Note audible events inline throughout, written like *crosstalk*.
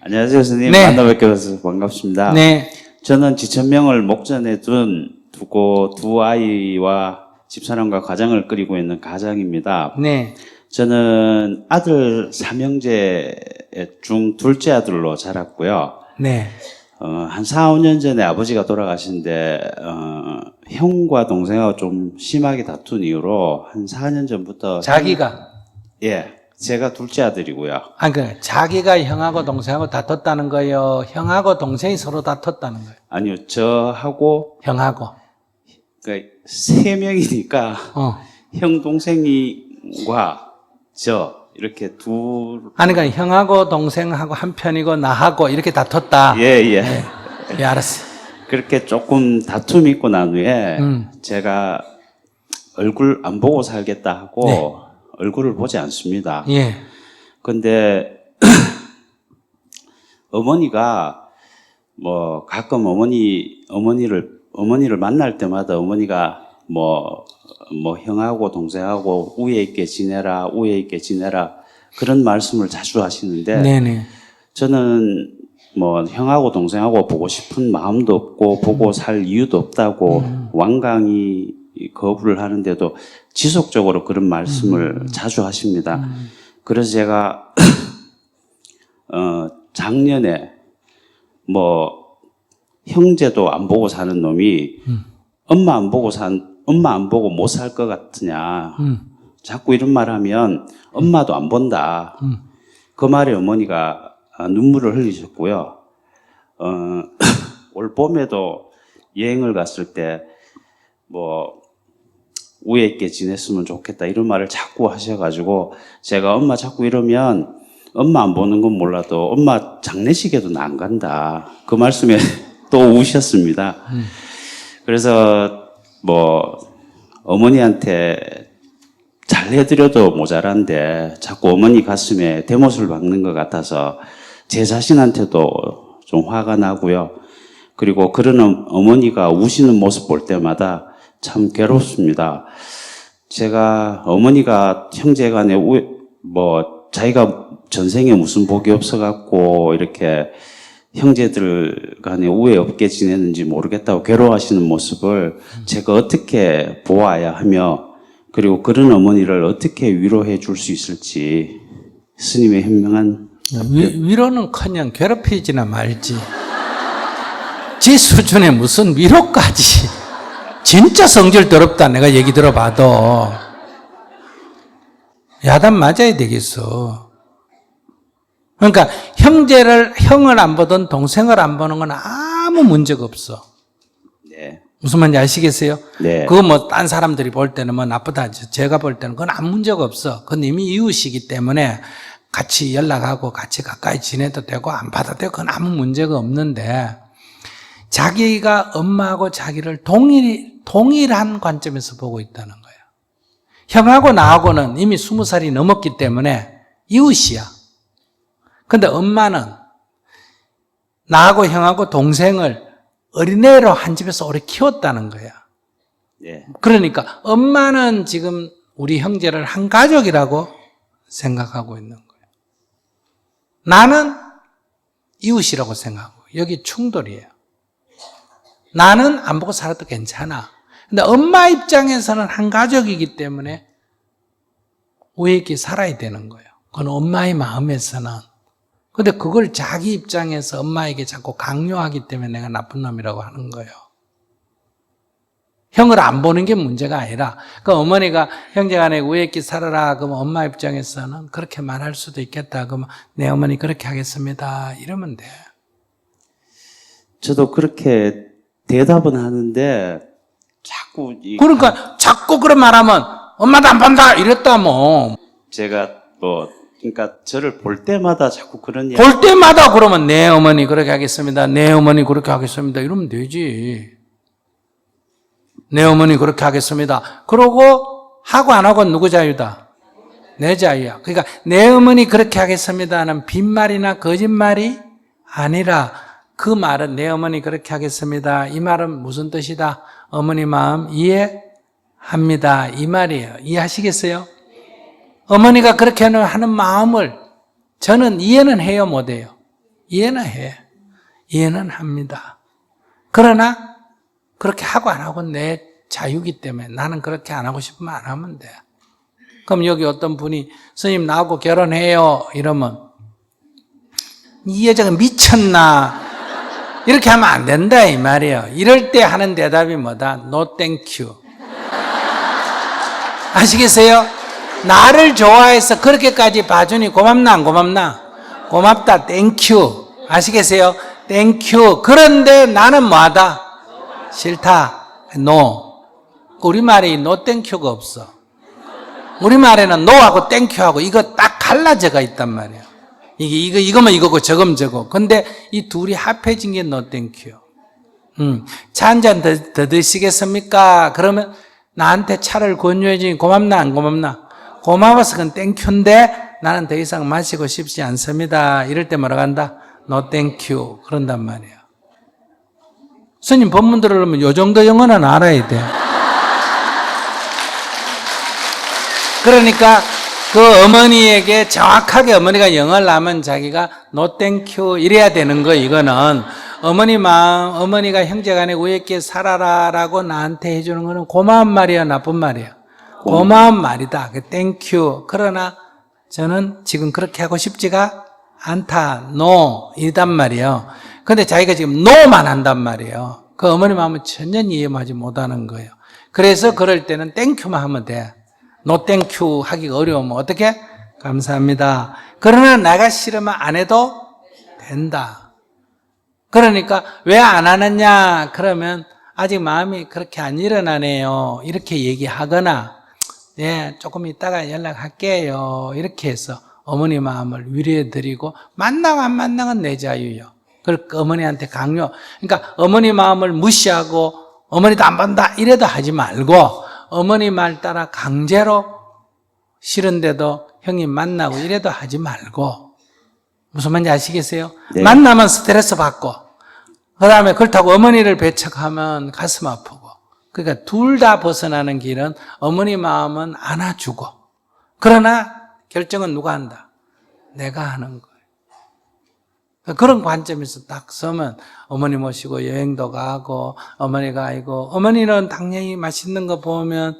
안녕하세요, 선생님. 네. 만나 뵙게 돼서 반갑습니다. 네. 저는 지천명을 목전에 둔 두고 두 아이와 집사람과 가정을 꾸리고 있는 가장입니다. 네. 저는 아들 삼형제 중 둘째 아들로 자랐고요. 네. 어, 한 4, 5년 전에 아버지가 돌아가신데, 어, 형과 동생하고 좀 심하게 다툰 이유로 한 4년 전부터. 자기가 예. 제가 둘째 아들이고요. 아니 그 자기가 형하고 동생하고 다퉜다는 거예요. 형하고 동생이 서로 다퉜다는 거예요. 아니요, 저하고, 형하고. 그세 명이니까, 어. 형, 동생이와 저, 이렇게 둘, 아니 그러니까 형하고 동생하고 한 편이고 나하고 이렇게 다퉜다. 예, 예. 예, 알았어. 그렇게 조금 다툼이 있고 난 후에, 음. 제가 얼굴 안 보고 살겠다 하고, 네. 얼굴을 보지 않습니다. 예. 근데 *clears throat* 어머니가 뭐 가끔 어머니 어머니를 어머니를 만날 때마다 어머니가 뭐뭐 형하고 동생하고 우애 있게 지내라 우애 있게 지내라 그런 말씀을 자주 하시는데 네네. 저는 뭐 형하고 동생하고 보고 싶은 마음도 없고 보고 살 이유도 없다고 완강히 거부를 하는데도 지속적으로 그런 말씀을 자주 하십니다. 그래서 제가 *clears throat* 어 작년에 뭐 형제도 안 보고 사는 놈이 엄마 안 보고 산 엄마 안 보고 못 살 것 같으냐. 음. 자꾸 이런 말 하면 엄마도 안 본다. 음. 그 말에 어머니가 아, 눈물을 흘리셨고요. 어, *clears throat* 올 봄에도 여행을 갔을 때 뭐 우애 있게 지냈으면 좋겠다 이런 말을 자꾸 하셔가지고 제가 엄마 자꾸 이러면 엄마 안 보는 건 몰라도 엄마 장례식에도 나 안 간다. 그 말씀에 *laughs* 또 우셨습니다. 그래서 뭐 어머니한테 잘 해드려도 모자란데 자꾸 어머니 가슴에 대못을 박는 것 같아서 제 자신한테도 좀 화가 나고요. 그리고 그런 어- 어머니가 우시는 모습 볼 때마다 참 괴롭습니다. 제가 어머니가 형제간에 우, 뭐 자기가 전생에 무슨 복이 없어갖고 이렇게 형제들 간에 우애 없게 지내는지 모르겠다고 괴로워하시는 모습을 제가 어떻게 보아야 하며 그리고 그런 어머니를 어떻게 위로해 줄 수 있을지 스님의 현명한 위, 위로는커녕 괴롭히지나 말지. 지 수준에 무슨 위로까지. 진짜 성질 더럽다. 내가 얘기 들어봐도. 야단 맞아야 되겠어. 그러니까 형제를 형을 안 보든 동생을 안 보는 건 아무 문제가 없어. 네, 무슨 말인지 아시겠어요? 네. 그거 뭐 딴 사람들이 볼 때는 뭐 나쁘다. 제가 볼 때는 그건 아무 문제가 없어. 그건 이미 이웃이기 때문에 같이 연락하고 같이 가까이 지내도 되고 안 봐도 되고 그건 아무 문제가 없는데 자기가 엄마하고 자기를 동일, 동일한 관점에서 보고 있다는 거예요. 형하고 나하고는 이미 스무 살이 넘었기 때문에 이웃이야. 근데 엄마는 나하고 형하고 동생을 어린애로 한 집에서 오래 키웠다는 거야. 네, 그러니까 엄마는 지금 우리 형제를 한 가족이라고 생각하고 있는 거예요. 나는 이웃이라고 생각하고 여기 충돌이에요. 나는 안 보고 살아도 괜찮아. 근데 엄마 입장에서는 한 가족이기 때문에 있게 살아야 되는 거예요. 그건 엄마의 마음에서는. 근데 그걸 자기 입장에서 엄마에게 자꾸 강요하기 때문에 내가 나쁜 놈이라고 하는 거예요. 형을 안 보는 게 문제가 아니라, 그 어머니가 형제 간에 우애 있게 살아라. 그러면 엄마 입장에서는 그렇게 말할 수도 있겠다. 그러면 내 어머니 그렇게 하겠습니다. 이러면 돼. 저도 그렇게 대답은 하는데 자꾸 이 그러니까 자꾸 그런 말하면 엄마도 안 본다. 이랬다 뭐. 제가 뭐 그러니까 저를 볼 때마다 자꾸 그런 이야기 볼 때마다 그러면 내 어머니 그렇게 하겠습니다. 내 어머니 그렇게 하겠습니다. 이러면 되지. 내 어머니 그렇게 하겠습니다. 그러고 하고 안 하고 누구 자유다? 내 자유야. 그러니까 내 어머니 그렇게 하겠습니다는 빈말이나 거짓말이 아니라 그 말은 내 어머니 그렇게 하겠습니다. 이 말은 무슨 뜻이다? 어머니 마음 이해합니다. 이 말이에요. 이해하시겠어요? 어머니가 그렇게 하는 마음을 저는 이해는 해요, 못해요? 이해는 해. 이해는 합니다. 그러나 그렇게 하고 안 하고 내 자유기 때문에 나는 그렇게 안 하고 싶으면 안 하면 돼. 그럼 여기 어떤 분이 스님 나하고 결혼해요 이러면 이 여자가 미쳤나 이렇게 하면 안 된다 이 말이에요. 이럴 때 하는 대답이 뭐다? No thank you. 아시겠어요? 나를 좋아해서 그렇게까지 봐주니 고맙나 안 고맙나? 고맙다 you. 아시겠어요? you. 그런데 나는 뭐하다? 싫다. no. 우리말에 no you가 없어. 우리말에는 no하고 you하고 이거 딱 갈라져가 있단 말이에요. 이게 이거 이거면 이거고 저거면 저거. 근데 이 둘이 합해진 게 you. 음, 차 한 잔 더, 더 드시겠습니까? 그러면 나한테 차를 권유해 주니 고맙나 안 고맙나? 고마워서 그건 땡큐인데 나는 더 이상 마시고 싶지 않습니다. 이럴 때 뭐라고 한다? Thank you. 그런단 말이에요. 스님 법문 들으려면 요 정도 영어는 알아야 돼. 그러니까 그 어머니에게 정확하게 어머니가 영어를 하면 자기가 thank you. 이래야 되는 거 이거는. 어머니 마음 어머니가 형제간에 우애있게 살아라라고 나한테 해주는 거는 고마운 말이야 나쁜 말이야? 고마운 말이다. 그 you. 그러나 저는 지금 그렇게 하고 싶지가 않다. No. 이단 말이에요. 근데 자기가 지금 no만 한단 말이에요. 그 어머니 마음은 전혀 이해하지 못하는 거예요. 그래서 그럴 때는 땡큐만 하면 돼 노 땡큐 하기가 어려우면 어떻게? 감사합니다. 그러나 내가 싫으면 안 해도 된다. 그러니까 왜 안 하느냐? 그러면 아직 마음이 그렇게 안 일어나네요. 이렇게 얘기하거나, 예, 조금 있다가 연락할게요. 이렇게 해서 어머니 마음을 위로해 드리고, 만나고 안 만나건 내 자유요. 그걸 어머니한테 강요. 그러니까 어머니 마음을 무시하고, 어머니도 안 본다. 이래도 하지 말고, 어머니 말 따라 강제로 싫은데도 형님 만나고 이래도 하지 말고 무슨 말인지 아시겠어요? 네. 만나면 스트레스 받고 그 다음에 그렇다고 어머니를 배척하면 가슴 아프고 그러니까 둘 다 벗어나는 길은 어머니 마음은 안아주고 그러나 결정은 누가 한다? 내가 하는 거예요. 그런 관점에서 딱 서면 어머니 모시고 여행도 가고 어머니가 아이고 어머니는 당연히 맛있는 거 보면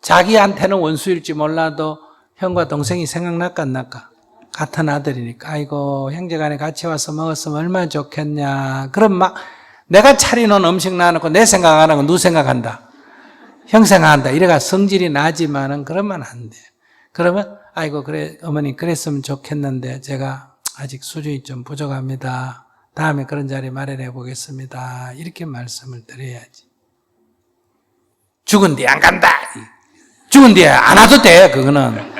자기한테는 원수일지 몰라도 형과 동생이 생각날까 안 날까? 같은 아들이니까 아이고 형제간에 같이 와서 먹었으면 얼마나 좋겠냐. 그럼 막 내가 차리는 음식 놔놓고 내 생각 안 하고 누 생각한다? 형 생각한다. 이래가 성질이 나지만은 그러면 안 돼. 그러면 아이고 그래 어머니 그랬으면 좋겠는데 제가 아직 수준이 좀 부족합니다. 다음에 그런 자리 마련해 보겠습니다. 이렇게 말씀을 드려야지. 죽은 뒤에 안 간다. 죽은 뒤에 안 와도 돼. 그거는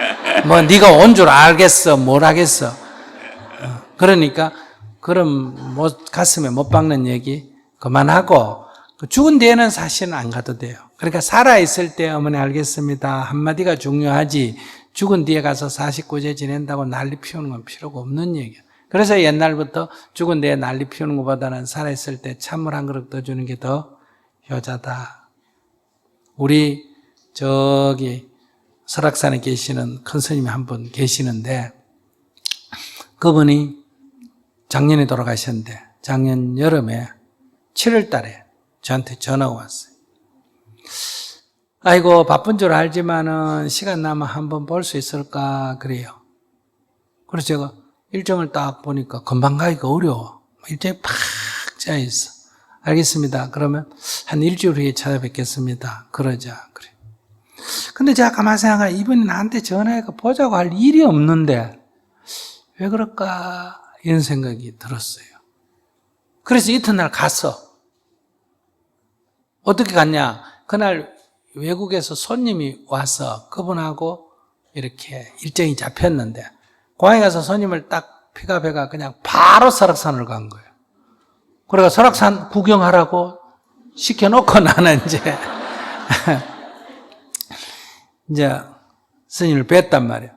뭐 네가 온 줄 알겠어. 뭘 하겠어. 어, 그러니까 그럼 못, 가슴에 못 박는 얘기 그만하고 그 죽은 뒤에는 사실은 안 가도 돼요. 그러니까 살아 있을 때 어머니 알겠습니다. 한마디가 중요하지. 죽은 뒤에 가서 49제 지낸다고 난리 피우는 건 필요가 없는 얘기야. 그래서 옛날부터 죽은 뒤에 난리 피우는 것보다는 살아있을 때 찬물 한 그릇 더 주는 게 더 효자다. 우리 저기 설악산에 계시는 큰 스님이 한 분 계시는데 그분이 작년에 돌아가셨는데 작년 여름에 7월 달에 저한테 전화가 왔어요. 아이고 바쁜 줄 알지만은 시간 나면 한번 볼 수 있을까 그래요. 그래서 제가 일정을 딱 보니까 금방 가기가 어려워. 일정이 팍 짜여 있어. 알겠습니다. 그러면 한 일주일 후에 찾아뵙겠습니다. 그러자 그래. 근데 제가 가만 생각하 이분이 나한테 전화해서 보자고 할 일이 없는데 왜 그럴까 이런 생각이 들었어요. 그래서 이튿날 갔어. 어떻게 갔냐? 그날 외국에서 손님이 와서 그분하고 이렇게 일정이 잡혔는데 공항에 가서 손님을 딱 픽업해가 그냥 바로 설악산을 간 거예요. 그래가 설악산 구경하라고 시켜놓고 나는 이제 *laughs* 이제 스님을 뵀단 말이에요.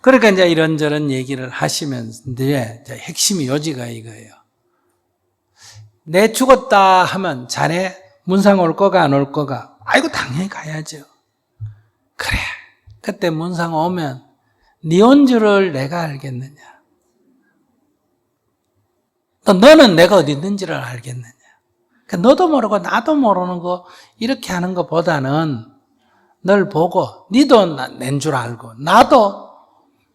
그러니까 이제 이런저런 얘기를 하시면서 핵심이 요지가 이거예요. 내 죽었다 하면 자네 문상 올 거가 안 올 거가 아이고 당연히 가야죠. 그래. 그때 문상 오면 네 온 줄을 내가 알겠느냐. 또 너는 내가 어디 있는지를 알겠느냐. 그러니까 너도 모르고 나도 모르는 거 이렇게 하는 것보다는 널 보고 니도 낸 줄 알고 나도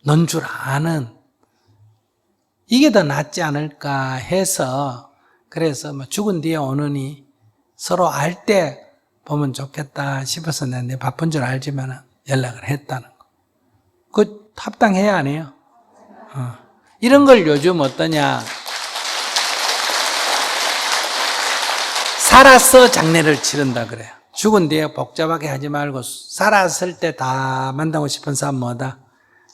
넌 줄 아는 이게 더 낫지 않을까 해서 그래서 뭐 죽은 뒤에 오느니 서로 알 때 보면 좋겠다 싶어서 내가 내 바쁜 줄 알지만 연락을 했다는 거. 그 합당해야 안 해요? 어. 이런 걸 요즘 어떠냐. 살아서 장례를 치른다 그래요. 죽은 뒤에 복잡하게 하지 말고 살았을 때 다 만나고 싶은 사람 뭐다?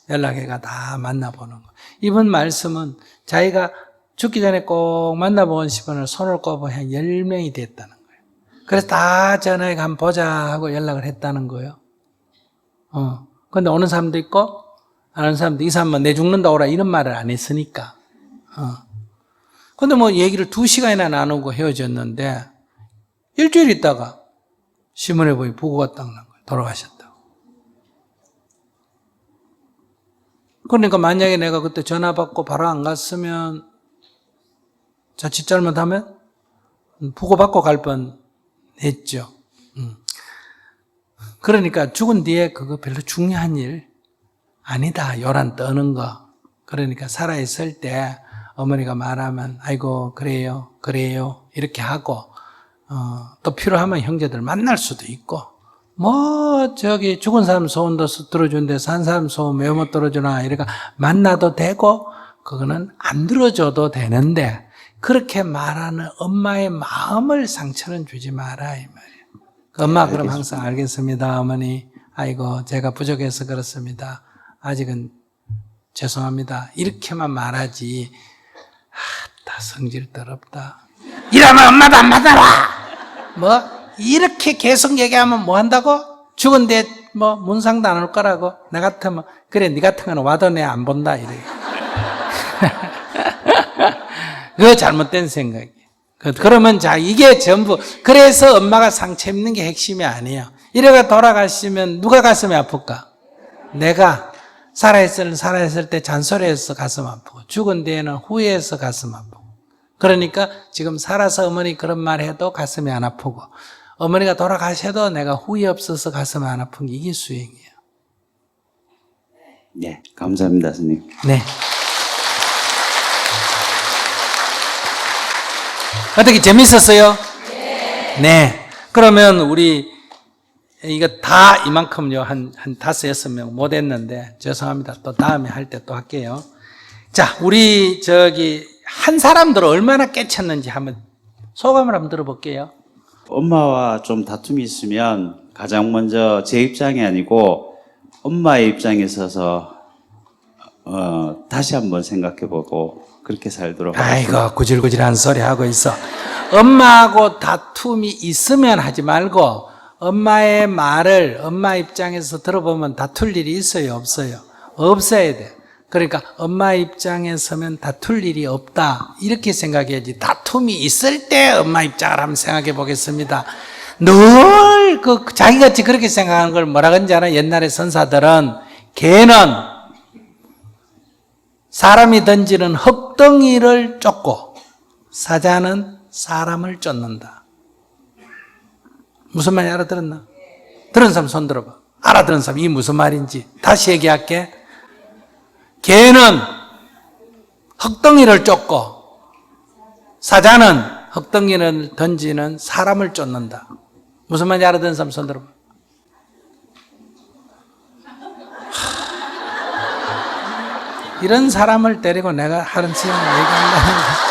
연락해가 다 만나보는 거. 이번 말씀은 자기가 죽기 전에 꼭 만나보고 싶은 손을 한 10명이 됐다는. 그래서 다 전화해 한번 보자 하고 연락을 했다는 거예요. 어. 근데 오는 사람도 있고, 안 오는 사람도 이 사람은 내 죽는다 오라 이런 말을 안 했으니까. 어. 근데 뭐 얘기를 두 시간이나 나누고 헤어졌는데, 일주일 있다가 신문에 보니 부고가 딱 난 거예요. 돌아가셨다고. 그러니까 만약에 내가 그때 전화 받고 바로 안 갔으면 자칫 잘못하면 부고 받고 갈 뻔 했죠. 음. 그러니까 죽은 뒤에 그거 별로 중요한 일 아니다. 요란 떠는 거. 그러니까 살아있을 때 어머니가 말하면 아이고 그래요 그래요 이렇게 하고 어, 또 필요하면 형제들 만날 수도 있고 뭐 저기 죽은 사람 소원도 들어주는데 산 사람 소원 왜 못 들어주나 이러니까 만나도 되고 그거는 안 들어줘도 되는데 그렇게 말하는 엄마의 마음을 상처는 주지 마라 이 말이에요. 그 엄마 그럼 항상 알겠습니다 어머니. 아이고 제가 부족해서 그렇습니다. 아직은 죄송합니다. 이렇게만 말하지. 아따 성질 더럽다. 이러면 엄마도 안 받아라! 뭐 이렇게 계속 얘기하면 뭐 한다고? 죽은데 뭐 문상도 안 올 거라고? 나 같으면 그래 네 같은 거는 와도 내 안 본다 이래 *laughs* 그거 잘못된 생각이에요. 그- 그러면 자, 이게 전부, 그래서 엄마가 상처 입는 게 핵심이 아니에요. 이래가 돌아가시면 누가 가슴이 아플까? 내가 살아있을, 살아있을 때 잔소리해서 가슴 아프고, 죽은 뒤에는 후회해서 가슴 아프고. 그러니까 지금 살아서 어머니 그런 말 해도 가슴이 안 아프고, 어머니가 돌아가셔도 내가 후회 없어서 가슴이 안 아픈 게 이게 수행이에요. 네, 감사합니다, 스님. 네. 어떻게 재밌었어요? 네. 그러면 우리 이거 다 이만큼요 한 한 다섯 명 못 했는데 죄송합니다. 또 다음에 할 때 또 할게요. 자, 우리 저기 한 사람들 얼마나 깨쳤는지 한번 소감을 한번 들어볼게요. 엄마와 좀 다툼이 있으면 가장 먼저 제 입장이 아니고 엄마의 입장에 서서 어, 다시 한번 생각해 보고 그렇게 살도록. 아이고 구질구질한 소리 하고 있어. 엄마하고 다툼이 있으면 하지 말고 엄마의 말을 엄마 입장에서 들어보면 다툴 일이 있어요, 없어요? 없어야 돼. 그러니까 엄마 입장에 서면 다툴 일이 없다. 이렇게 생각해야지. 다툼이 있을 때 엄마 입장을 한번 생각해 보겠습니다. 늘 그 자기같이 그렇게 생각하는 걸 뭐라 그런지 알아? 옛날에 선사들은 개는 사람이 던지는 흙덩이를 쫓고 사자는 사람을 쫓는다. 무슨 말인지 알아들었나? 들은 사람 손 들어봐. 알아들은 사람 이게 무슨 말인지 다시 얘기할게. 개는 흙덩이를 쫓고 사자는 흙덩이를 던지는 사람을 쫓는다. 무슨 말인지 알아듣는 사람 손 들어봐. 이런 사람을 데리고 내가 하는 지금 얘기한다는 거.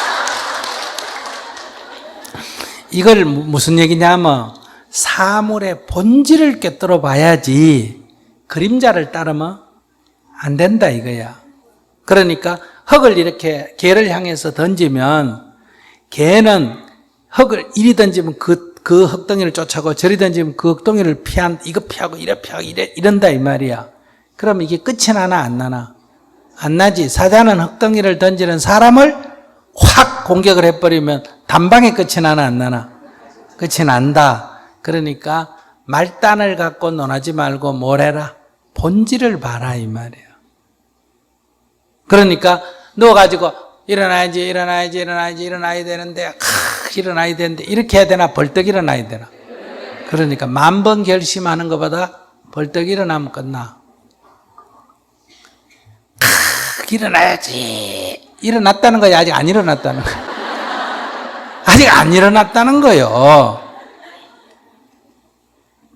이걸 무- 무슨 얘기냐면 사물의 본질을 꿰뚫어 봐야지 그림자를 따르면 안 된다 이거야. 그러니까 흙을 이렇게 개를 향해서 던지면 개는 흙을 이리 던지면 그, 그 흙덩이를 쫓아고 저리 던지면 그 흙덩이를 피한, 이거 피하고 이래 피하고 이래, 이런다 이 말이야. 그럼 이게 끝이 나나 안 나나? 안 나지. 사자는 흙덩이를 던지는 사람을 확 공격을 해버리면 단방에 끝이 나나 안 나나? 끝이 난다. 그러니까 말단을 갖고 논하지 말고 뭘 해라? 본질을 봐라 이 말이야. 그러니까 너 가지고 일어나야지, 일어나야지, 일어나야지, 일어나야 되는데, 크, 일어나야 되는데, 이렇게 해야 되나? 벌떡 일어나야 되나? 그러니까 만번 결심하는 것보다 벌떡 일어나면 끝나. 크, 일어나야지. 일어났다는 거야. 아직 안 일어났다는 거야. 아직 안 일어났다는 거요.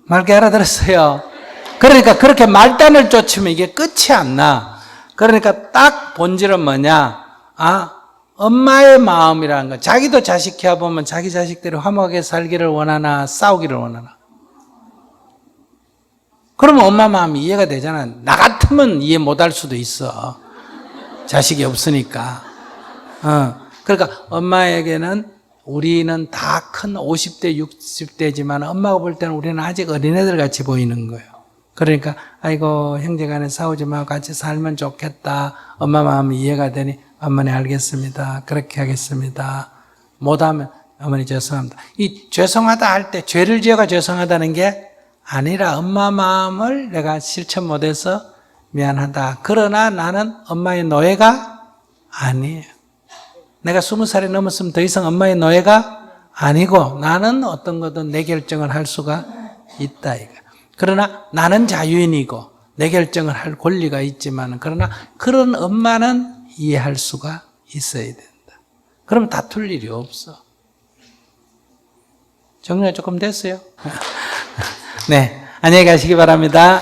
말게 알아들었어요. 그러니까 그렇게 말단을 쫓으면 이게 끝이 안 나. 그러니까 딱 본질은 뭐냐? 아, 엄마의 마음이라는 거. 자기도 자식 키워보면 자기 자식들이 화목하게 살기를 원하나 싸우기를 원하나. 그러면 엄마 마음이 이해가 되잖아. 나 같으면 이해 못할 수도 있어. 자식이 없으니까. 어. 그러니까 엄마에게는 우리는 다 큰 50대, 60대지만 엄마가 볼 때는 우리는 아직 어린애들 같이 보이는 거예요. 그러니까 아이고 형제 간에 싸우지 말고 같이 살면 좋겠다. 엄마 마음이 이해가 되니 어머니 알겠습니다. 그렇게 하겠습니다. 못하면 어머니 죄송합니다. 이 죄송하다 할 때 죄를 지어가 죄송하다는 게 아니라 엄마 마음을 내가 실천 못해서 미안하다. 그러나 나는 엄마의 노예가 아니에요. 내가 스무 살이 넘었으면 더 이상 엄마의 노예가 아니고 나는 어떤 거든 내 결정을 할 수가 있다. 그러나 나는 자유인이고 내 결정을 할 권리가 있지만 그러나 그런 엄마는 이해할 수가 있어야 된다. 그럼 다툴 일이 없어. 정리가 조금 됐어요? *laughs* 네. 안녕히 가시기 바랍니다.